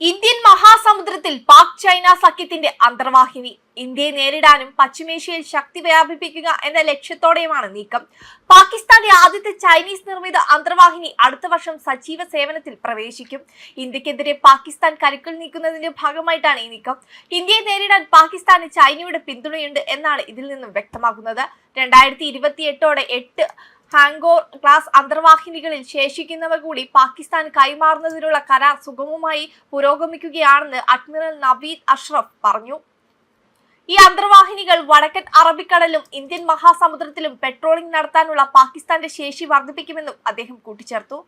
Indian മഹാസമുദ്രത്തിൽ Pak China സഖ്യത്തിന്റെ അന്തർവാഹിനി. ഇന്ത്യയെ നേരിടാനും പശ്ചിമേഷ്യയിൽ ശക്തി വ്യാപിപ്പിക്കുക എന്ന ലക്ഷ്യത്തോടെയുമാണ് നീക്കം. പാകിസ്ഥാന്റെ ആദ്യത്തെ ചൈനീസ് നിർമ്മിത അന്തർവാഹിനി അടുത്ത വർഷം സജീവ സേവനത്തിൽ പ്രവേശിക്കും. ഇന്ത്യക്കെതിരെ പാകിസ്ഥാൻ കരുക്കൾ നീക്കുന്നതിന്റെ ഭാഗമായിട്ടാണ് ഈ നീക്കം. ഇന്ത്യയെ നേരിടാൻ പാകിസ്ഥാന് ചൈനയുടെ പിന്തുണയുണ്ട് എന്നാണ് ഇതിൽ നിന്നും വ്യക്തമാക്കുന്നത് രണ്ടായിരത്തി ഇരുപത്തി എട്ടോടെ എട്ട് ഹാങ്കോർ ക്ലാസ് അന്തർവാഹിനികളിൽ ശേഷിക്കുന്നവ കൂടി പാകിസ്ഥാൻ കൈമാറുന്നതിനുള്ള കരാർ സുഗമമായി പുരോഗമിക്കുകയാണെന്ന് അഡ്മിറൽ നവീദ് അഷ്റഫ് പറഞ്ഞു. ഈ അന്തർവാഹിനികൾ വടക്കൻ അറബിക്കടലും ഇന്ത്യൻ മഹാസമുദ്രത്തിലും പെട്രോളിംഗ് നടത്താനുള്ള പാകിസ്ഥാന്റെ ശേഷി വർദ്ധിപ്പിക്കുമെന്നും അദ്ദേഹം കൂട്ടിച്ചേർത്തു.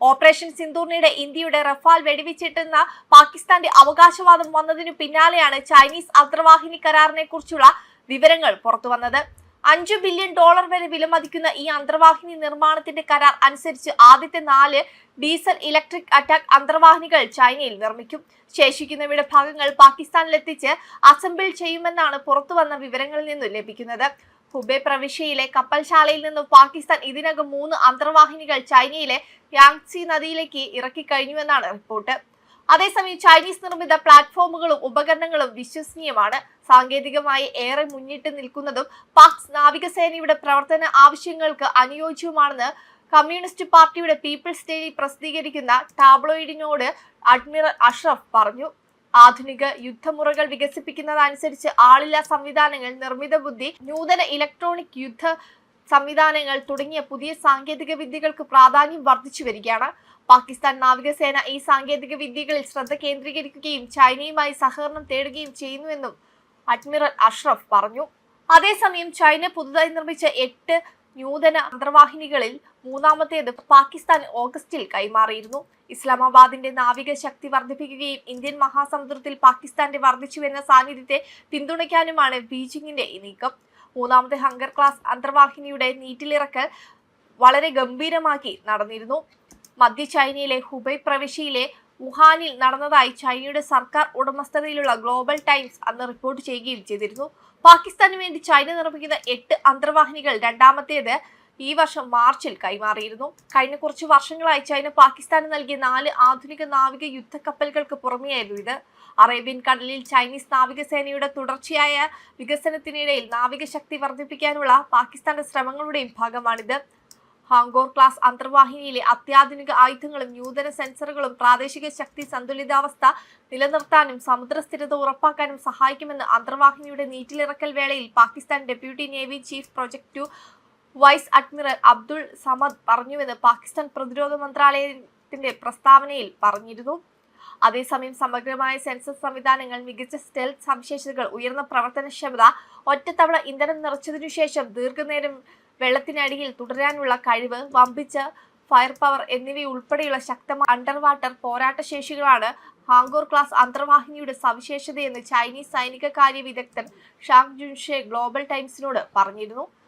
ഓപ്പറേഷൻ സിന്ദൂറിനിടെ ഇന്ത്യയുടെ റഫാൽ വെടിവെച്ചിട്ടെന്ന പാകിസ്ഥാന്റെ അവകാശവാദം വന്നതിനു പിന്നാലെയാണ് ചൈനീസ് അന്തർവാഹിനി കരാറിനെ കുറിച്ചുള്ള വിവരങ്ങൾ പുറത്തുവന്നത്. അഞ്ചു ബില്യൺ ഡോളർ വരെ വിലമതിക്കുന്ന ഈ അന്തർവാഹിനി നിർമ്മാണത്തിന്റെ കരാർ അനുസരിച്ച് ആദ്യത്തെ നാല് ഡീസൽ ഇലക്ട്രിക് അറ്റാക്ക് അന്തർവാഹിനികൾ ചൈനയിൽ നിർമ്മിക്കും. ശേഷിക്കുന്നവയുടെ ഭാഗങ്ങൾ പാകിസ്ഥാനിലെത്തിച്ച് അസംബിൾ ചെയ്യുമെന്നാണ് പുറത്തുവന്ന വിവരങ്ങളിൽ നിന്നും ലഭിക്കുന്നത്. ഹുബെ പ്രവിശ്യയിലെ കപ്പൽശാലയിൽ നിന്നും പാകിസ്ഥാൻ ഇതിനകം മൂന്ന് അന്തർവാഹിനികൾ ചൈനയിലെ യാങ്സി നദിയിലേക്ക് ഇറക്കി കഴിഞ്ഞുവെന്നാണ് റിപ്പോർട്ട്. അതേസമയം ചൈനീസ് നിർമ്മിത പ്ലാറ്റ്ഫോമുകളും ഉപകരണങ്ങളും വിശ്വസനീയമാണ്. സാങ്കേതികമായി ഏറെ മുന്നിട്ട് നിൽക്കുന്നതും പാക് നാവികസേനയുടെ പ്രവർത്തന ആവശ്യങ്ങൾക്ക് അനുയോജ്യവുമാണെന്ന് കമ്മ്യൂണിസ്റ്റ് പാർട്ടിയുടെ പീപ്പിൾസ് ഡെയിലി പ്രസിദ്ധീകരിക്കുന്ന ടാബ്ലോയിഡിനോട് അഡ്മിറൽ അഷ്റഫ് പറഞ്ഞു. ആധുനിക യുദ്ധമുറകൾ വികസിപ്പിക്കുന്നതനുസരിച്ച് ആളില്ലാ സംവിധാനങ്ങൾ നിർമ്മിത ബുദ്ധി നൂതന ഇലക്ട്രോണിക് യുദ്ധ സംവിധാനങ്ങൾ തുടങ്ങിയ പുതിയ സാങ്കേതിക വിദ്യകൾക്ക് പ്രാധാന്യം വർദ്ധിച്ചു വരികയാണ്. പാകിസ്ഥാൻ നാവികസേന ഈ സാങ്കേതിക വിദ്യകളിൽ ശ്രദ്ധ കേന്ദ്രീകരിക്കുകയും ചൈനയുമായി സഹകരണം തേടുകയും ചെയ്യുന്നുവെന്നും അഡ്മിറൽ അഷ്റഫ് പറഞ്ഞു. അതേസമയം ചൈന പുതുതായി നിർമ്മിച്ച എട്ട് നൂതന അന്തർവാഹിനികളിൽ മൂന്നാമത്തേത് പാകിസ്ഥാൻ ഓഗസ്റ്റിൽ കൈമാറിയിരുന്നു. ഇസ്ലാമാബാദിന്റെ നാവിക ശക്തി വർദ്ധിപ്പിക്കുകയും ഇന്ത്യൻ മഹാസമുദ്രത്തിൽ പാകിസ്ഥാന്റെ വർദ്ധിച്ചു വരുന്ന സാന്നിധ്യത്തെ പിന്തുണയ്ക്കാനുമാണ് ബീജിംഗിന്റെ ഈ നീക്കം. മൂന്നാമത്തെ ഹങ്കർ ക്ലാസ് അന്തർവാഹിനിയുടെ നീറ്റിലിറക്കൽ വളരെ ഗംഭീരമാക്കി നടന്നിരുന്നു. മധ്യ ചൈനയിലെ ഹുബൈ പ്രവിശ്യയിലെ വുഹാനിൽ നടന്നതായി ചൈനയുടെ സർക്കാർ ഉടമസ്ഥതയിലുള്ള ഗ്ലോബൽ ടൈംസ് അന്ന് റിപ്പോർട്ട് ചെയ്യുകയും ചെയ്തിരുന്നു. പാകിസ്ഥാന് വേണ്ടി ചൈന നിർമ്മിക്കുന്ന എട്ട് അന്തർവാഹിനികൾ രണ്ടാമത്തേത് ഈ വർഷം മാർച്ചിൽ കൈമാറിയിരുന്നു. കഴിഞ്ഞ കുറച്ച് വർഷങ്ങളായി ചൈന പാകിസ്ഥാന് നൽകിയ നാല് ആധുനിക നാവിക യുദ്ധക്കപ്പലുകൾക്ക് പുറമെയായിരുന്നു ഇത്. അറേബ്യൻ കടലിൽ ചൈനീസ് നാവികസേനയുടെ തുടർച്ചയായ വികസനത്തിനിടയിൽ നാവിക ശക്തി വർദ്ധിപ്പിക്കാനുള്ള പാകിസ്ഥാന്റെ ശ്രമങ്ങളുടെയും ഭാഗമാണിത്. ഹാങ്കോർ ക്ലാസ് അന്തർവാഹിനിയിലെ അത്യാധുനിക ആയുധങ്ങളും നൂതന സെൻസറുകളും പ്രാദേശിക ശക്തി സന്തുലിതാവസ്ഥ നിലനിർത്താനും സമുദ്ര സ്ഥിരത ഉറപ്പാക്കാനും സഹായിക്കുമെന്ന് അന്തർവാഹിനിയുടെ നീറ്റിലിറക്കൽ വേളയിൽ Pakistan deputy navy chief project two vice admiral Abdul Samad പറഞ്ഞുവെന്ന് Pakistan പ്രതിരോധ മന്ത്രാലയത്തിന്റെ പ്രസ്താവനയിൽ പറഞ്ഞിരുന്നു. അതേസമയം സമഗ്രമായ സെൻസസ് സംവിധാനങ്ങൾ മികച്ച സ്റ്റെൽത്ത് സവിശേഷതകൾ ഉയർന്ന പ്രവർത്തനക്ഷമത ഒറ്റത്തവണ ഇന്ധനം നിറച്ചതിനു ശേഷം ദീർഘനേരം വെള്ളത്തിനടിയിൽ തുടരാനുള്ള കഴിവ് വമ്പിച്ച ഫയർ പവർ എന്നിവയുൾപ്പെടെയുള്ള ശക്തമായ അണ്ടർ വാട്ടർ പോരാട്ട ശേഷികളാണ് ഹാങ്കോർ ക്ലാസ് അന്തർവാഹിനിയുടെ സവിശേഷതയെന്ന് ചൈനീസ് സൈനിക കാര്യ വിദഗ്ധൻ ഷാങ് ജുൻഷെ ഗ്ലോബൽ ടൈംസിനോട് പറഞ്ഞിരുന്നു.